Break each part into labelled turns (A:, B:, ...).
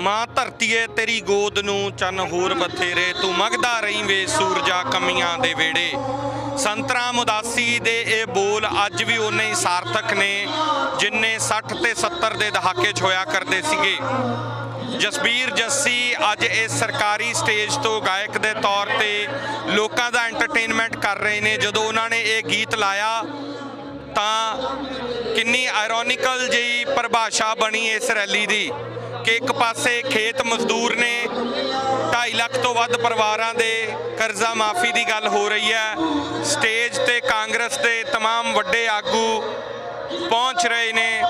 A: ਮਾਂ ਧਰਤੀਏ ਤੇਰੀ ਗੋਦ ਨੂੰ ਚੰਨ ਹੋਰ ਬਥੇਰੇ। ਤੂੰ ਮਗਦਾ ਰਹੀ ਵੇ ਸੂਰਜਾ ਕਮੀਆਂ ਦੇ ਵੇੜੇ ਸੰਤਰਾਮ ਉਦਾਸੀ ਦੇ ਇਹ ਬੋਲ ਅੱਜ ਵੀ ਉਨੇ ਹੀ ਸਾਰਥਕ ਨੇ, ਜਿੰਨੇ 60 ਤੇ 70 ਦੇ ਦਹਾਕੇ 'ਚ ਹੋਇਆ ਕਰਦੇ ਸੀਗੇ। ਜਸਬੀਰ ਜੱਸੀ ਅੱਜ ਇਸ ਸਰਕਾਰੀ ਸਟੇਜ ਤੋਂ ਗਾਇਕ ਦੇ ਤੌਰ ਤੇ ਲੋਕਾਂ ਦਾ ਐਂਟਰਟੇਨਮੈਂਟ ਕਰ ਰਹੇ ਨੇ। ਜਦੋਂ ਉਹਨਾਂ ਨੇ ਇਹ ਗੀਤ ਲਾਇਆ, ਤਾਂ ਕਿੰਨੀ ਆਇਰੋਨਿਕਲ ਜਿਹੀ ਪਰਿਭਾਸ਼ਾ ਬਣੀ ਇਸ ਰੈਲੀ ਦੀ। ਕਿ ਇੱਕ ਪਾਸੇ ਖੇਤ ਮਜ਼ਦੂਰ ਨੇ 2.5 ਲੱਖ ਤੋਂ ਵੱਧ ਪਰਿਵਾਰਾਂ ਦੇ ਕਰਜ਼ਾ ਮਾਫੀ ਦੀ ਗੱਲ ਹੋ ਰਹੀ ਹੈ ਸਟੇਜ ਤੇ ਕਾਂਗਰਸ ਦੇ तमाम ਵੱਡੇ ਆਗੂ ਪਹੁੰਚ ਰਹੇ ਨੇ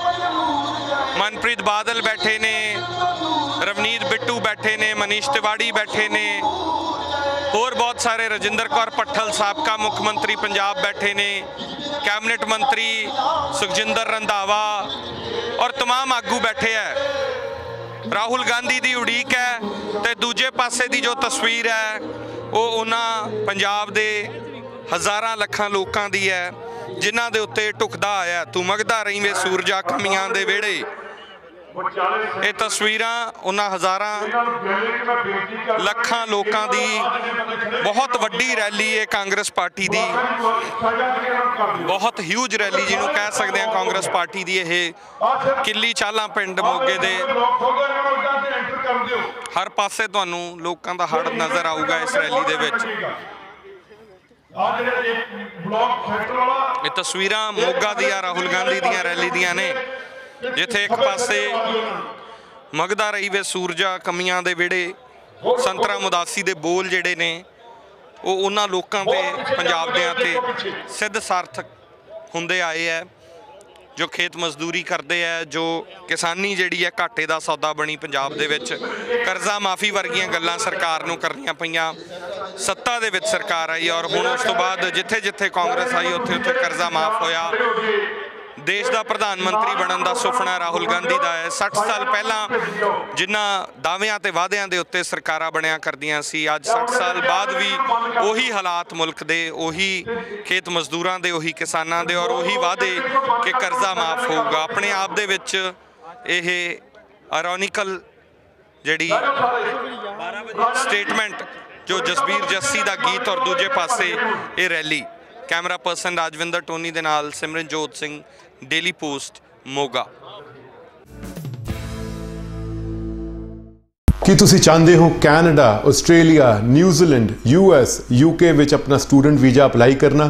A: ਮਨਪ੍ਰੀਤ ਬਾਦਲ ਬੈਠੇ ਨੇ ਰਵਨੀਤ ਬਿੱਟੂ ਬੈਠੇ ਨੇ ਮਨੀਸ਼ ਤਿਵਾੜੀ ਬੈਠੇ ਨੇ ਹੋਰ ਬਹੁਤ ਸਾਰੇ ਰਜਿੰਦਰ ਕੌਰ ਪੱਠਲ ਸਾਬਕਾ ਮੁੱਖ ਮੰਤਰੀ ਪੰਜਾਬ ਬੈਠੇ ਨੇ ਕੈਬਨਿਟ ਮੰਤਰੀ ਸੁਖਜਿੰਦਰ ਰੰਧਾਵਾ ਔਰ तमाम ਆਗੂ ਬੈਠੇ ਹੈ ਰਾਹੁਲ ਗਾਂਧੀ ਦੀ ਉਡੀਕ ਹੈ ਤੇ ਦੂਜੇ ਪਾਸੇ ਦੀ ਜੋ ਤਸਵੀਰ ਹੈ, ਉਹ ਉਹਨਾਂ ਪੰਜਾਬ ਦੇ ਹਜ਼ਾਰਾਂ ਲੱਖਾਂ ਲੋਕਾਂ ਦੀ ਹੈ, ਜਿਨ੍ਹਾਂ ਦੇ ਉੱਤੇ ਟੁਕਦਾ ਆਇਆ ਤੂੰ ਮਗਦਾ ਰਹੀ ਵੇ ਸੂਰਜਾ ਕਮੀਆਂ ਦੇ ਵਿਹੜੇ। ਇਹ ਤਸਵੀਰਾਂ ਉਹਨਾਂ ਹਜ਼ਾਰਾਂ ਲੱਖਾਂ ਲੋਕਾਂ ਦੀ ਬਹੁਤ ਵੱਡੀ ਰੈਲੀ ਹੈ ਕਾਂਗਰਸ ਪਾਰਟੀ ਦੀ, ਬਹੁਤ ਹਿਊਜ ਰੈਲੀ ਜਿਹਨੂੰ ਕਹਿ ਸਕਦੇ ਹਾਂ ਕਾਂਗਰਸ ਪਾਰਟੀ ਦੀ ਇਹ ਕਿੱਲੀ ਚਾਲਾਂ ਪਿੰਡ ਮੋਗੇ ਦੇ। ਹਰ ਪਾਸੇ ਤੁਹਾਨੂੰ ਲੋਕਾਂ ਦਾ ਹੜ ਨਜ਼ਰ ਆਊਗਾ ਇਸ ਰੈਲੀ ਦੇ ਵਿੱਚ।
B: ਇਹ
A: ਤਸਵੀਰਾਂ ਮੋਗਾ ਦੀਆਂ, ਰਾਹੁਲ ਗਾਂਧੀ ਦੀਆਂ ਰੈਲੀ ਦੀਆਂ ਨੇ, ਜਿੱਥੇ ਇੱਕ ਪਾਸੇ ਮਗਦਾ ਰਹੀ ਵੇ ਸੂਰਜਾ, ਕਮੀਆਂ ਦੇ ਵਿੜੇ ਸੰਤਰਾ ਮੁਦਾਸੀ ਦੇ ਬੋਲ ਜਿਹੜੇ ਨੇ, ਉਹ ਉਹਨਾਂ ਲੋਕਾਂ ਤੇ ਪੰਜਾਬ ਦਿਆਂ ਤੇ ਸਿੱਧ ਸਾਰਥਕ ਹੁੰਦੇ ਆਏ ਐ ਜੋ ਖੇਤ ਮਜ਼ਦੂਰੀ ਕਰਦੇ ਐ ਜੋ ਕਿਸਾਨੀ ਜਿਹੜੀ ਹੈ ਘਾਟੇ ਦਾ ਸੌਦਾ ਬਣੀ ਪੰਜਾਬ ਦੇ ਵਿੱਚ, ਕਰਜ਼ਾ ਮਾਫੀ ਵਰਗੀਆਂ ਗੱਲਾਂ ਸਰਕਾਰ ਨੂੰ ਕਰਨੀਆਂ ਪਈਆਂ, ਸੱਤਾ ਦੇ ਵਿੱਚ ਸਰਕਾਰ ਆਈ ਔਰ ਹੁਣ ਉਸ ਤੋਂ ਬਾਅਦ ਜਿੱਥੇ ਜਿੱਥੇ ਕਾਂਗਰਸ ਆਈ ਉੱਥੇ ਉੱਥੇ ਕਰਜ਼ਾ ਮਾਫ ਹੋਇਆ। ਦੇਸ਼ ਦਾ ਪ੍ਰਧਾਨ ਮੰਤਰੀ ਬਣਨ ਦਾ ਸੁਪਨਾ ਰਾਹੁਲ ਗਾਂਧੀ ਦਾ ਹੈ। 60 ਸਾਲ ਪਹਿਲਾਂ ਜਿਨ੍ਹਾਂ ਦਾਅਵਿਆਂ ਤੇ ਵਾਅਦਿਆਂ ਦੇ ਉੱਤੇ ਸਰਕਾਰਾਂ ਬਣਿਆ ਕਰਦੀਆਂ ਸੀ, ਅੱਜ 60 ਸਾਲ ਬਾਅਦ ਵੀ ਉਹੀ ਹਾਲਾਤ ਮੁਲਕ ਦੇ, ਉਹੀ ਖੇਤ ਮਜ਼ਦੂਰਾਂ ਦੇ, ਉਹੀ ਕਿਸਾਨਾਂ ਦੇ ਔਰ ਉਹੀ ਵਾਅਦੇ ਕਿ ਕਰਜ਼ਾ ਮਾਫ ਹੋਊਗਾ। ਆਪਣੇ ਆਪ ਦੇ ਵਿੱਚ ਇਹ ਆਇਰੋਨਿਕਲ ਜਿਹੜੀ ਸਟੇਟਮੈਂਟ ਜੋ ਜਸਬੀਰ ਜੱਸੀ ਦਾ ਗੀਤ ਔਰ ਦੂਜੇ ਪਾਸੇ ਇਹ rally camera person Rajwinder Tony ਦੇ ਨਾਲ ਸਿਮਰਨਜੋਤ ਸਿੰਘ ਡੇਲੀ ਪੋਸਟ ਮੋਗਾ।
C: ਕੀ ਤੁਸੀਂ ਚਾਹੁੰਦੇ ਹੋ Canada, Australia, New Zealand US UK ਵਿੱਚ ਆਪਣਾ ਸਟੂਡੈਂਟ ਵੀਜ਼ਾ ਅਪਲਾਈ ਕਰਨਾ?